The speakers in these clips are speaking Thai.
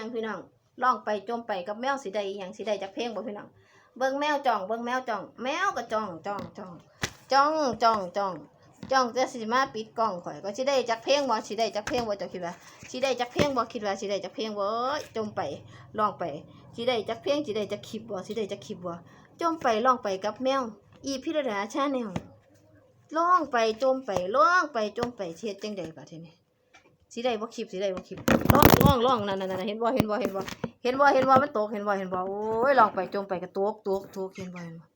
ยังพี่น้องล่องไปจมไปกับแมวสิได้อีหยังสิได้จากเพลงบ่พี่น้องเบิ่งแมวจ้องเบิ่งแมวจ้อง แมวก็จ้องจ้องจ้องจ้องจ้องจ้องจ้องจะสิมาปิดกล้องข่อยก็สิได้จากเพลงบ่สิได้จากเพลงบ่เจ้าคิดว่าสิได้จากเพลงบ่คิดว่าสิได้จากเพลงบ่จมไปลองไปสิได้จากเพลงสิได้จากคลิปบ่สิได้จากคลิปบ่จมไปลองไปกับแมวอีพิรดาชาแนลล่องไปจมไปล่องไปจมไปเฮ็ดจังใดบัดทีนี้ สิได้บ่คลิปสิได้บ่คลิปล่องล่องล่องนั่นๆๆเห็นบ่เห็นบ่เห็นบ่เห็นบ่เห็นบ่มันตกเห็นบ่เห็นบ่โอ้ยล่องไปจมไปกระตกตกตกเห็นบ่เห็นบ่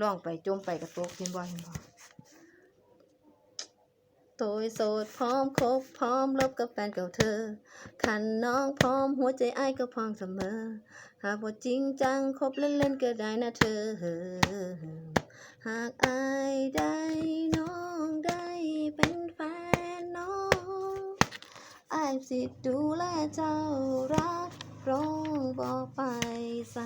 ล่องไปจมไปกระตกเห็นบ่เห็นบ่โตยโสดพร้อมคบพร้อมลบกับแฟนเก่าเธอคันน้องพร้อมหัวใจไอ้ก็พร้อมเสมอ หากว่าจริงจังคบเล่นๆก็ได้นะเธอ หากอายได้น้องได้เป็นแฟนน้อง อายสิดูแลเจ้ารักร้องบอกไปใส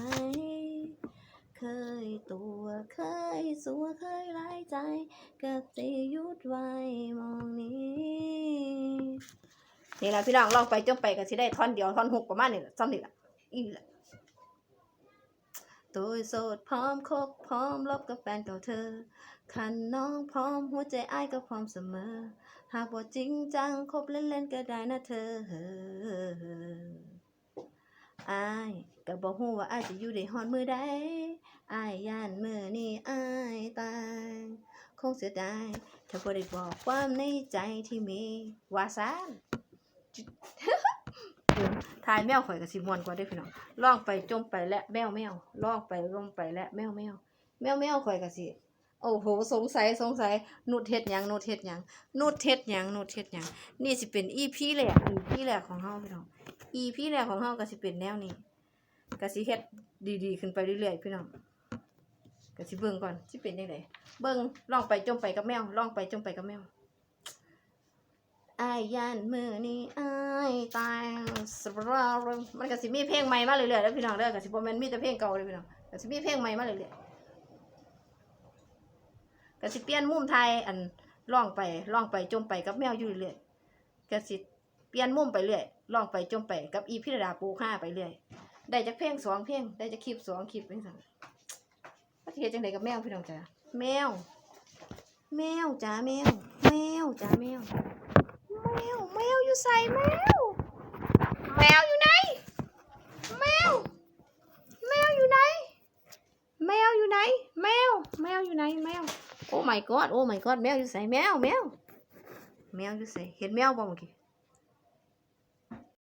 เคยตัวเคยสัวเคยหลายใจก็สิหยุดไว้มองนี้นี่แหละพี่น้องลองไปจ้องไปก็สิได้ท่อนเดียวท่อนหกประมาณนี้แหละซ้ำนี่แหละอีแหละ ตัวโสดพร้อมคบพร้อมลบกับแฟนเก่าเธอ คันน้องพร้อมหัวใจอ้ายก็พร้อมเสมอ หากว่าจริงจังคบเล่นๆก็ได้นะเธออ้ายก็บอกฮู้ว่าอ้ายจะอยู่ได้ฮอดมือใดอ้ายย่านมือนี่อ้ายตายคงเสียดายถ้าบ่ได้บอกความในใจที่มีว่าซาน ทายแมวข่อยกับสิมวนกว่าได้พี่น้องล่องไปจมไปและแมวแมวล่องไปลงไปและแมวแมวแมวแมวข่อยกับสิโอ้โหสงสัยสงสัยนุดเฮ็ดยังนุดเฮ็ดยังนุดเฮ็ดยังนุดเฮ็ดยังนี่สิเป็นอีพี่แรกอีพี่แรกของเฮาพี่น้องอีพี่แรกของเฮาก็สิเป็นแนวนี้ก็สิเฮ็ดดีๆ ขึ้นไปเรื่อยๆพี่น้องก็สิเบิ่งก่อนสิเป็นจังไดเบิ่งล่องไปจมไปกับแมวล่องไปจมไปกับแมว อายยันมือนี้อายตายสบรามันก็สิมีเพลงใหม่มาเรื่อยๆแล้วพี่น้องเด้อก็สิบ่แม่นมีแต่เพลงเก่าเลยพี่น้องก็สิมีเพลงใหม่มาเรื่อยๆก็สิเปลี่ยนมุมไทยอันร้องไปร้องไปจมไปกับแมวอยู่เรื่อยๆก็สิเปลี่ยนมุมไปเรื่อยร้องไปจมไปกับอีพิรดาปูค่าไปเรื่อยได้จากเพลงสองเพลงได้จากคลิปสองคลิปเป็นสั่งว่าสิเฮ็ดจังไดกับแมวพี่น้องจ้าแมว แมวจ้าแมว แมวจ้าแมว แมวแมวอยู่ใส่แมวแมวอยู่ไหนแมวแมวอยู่ไหนแมวอยู่ไหนแมวแมวอยู่ไหนแมวโอ้ my god โอ้ my god แมวอยู่ใส่แมวแมวแมวอยู่ใส่เห็นแมวบ่เมื่อกี้